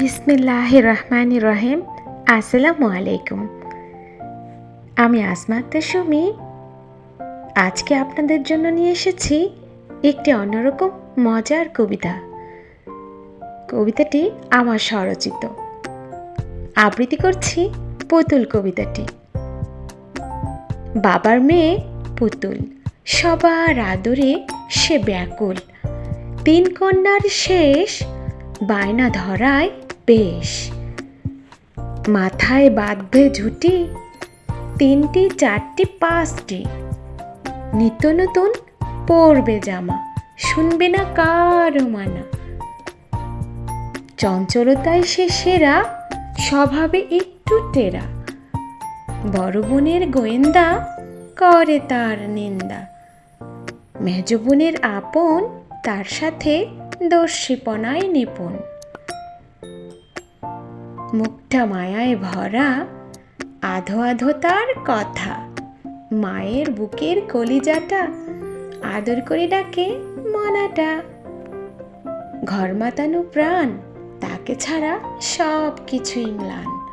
বিসমিল্লাহ রহমান রহিম আসসালামু আলাইকুম আমি আসমা আক্তার সুমি আজকে আপনাদের জন্য নিয়ে এসেছি একটি অন্যরকম মজার কবিতা। কবিতাটি আমার স্বরচিত। আবৃত্তি করছি পুতুল কবিতাটি। বাবার মেয়ে পুতুল, সবার আদরে সে ব্যাকুল। তিন কন্যার শেষ বায়না ধরায় বেশ। মাথায় বাঁধবে ঝুটি, তিনটি, চারটি, পাঁচটি। নিত্য নতুন পরবে জামা, শুনবে না কারও মানা। চঞ্চলতায় সে সেরা, স্বভাবে একটু টেরা। বড় বোনের গোয়েন্দা করে তার নিন্দা। মেজ বোনের আপন, তার সাথে দর্শিপনায় নিপুণ। মুখটা মায়ায় ভরা আধো আধো তার কথা। মায়ের বুকের কলিজাটা আদর করে ডাকে মনাটা ঘর মাতানো প্রাণ তাকে ছাড়া সব কিছুই ম্লান।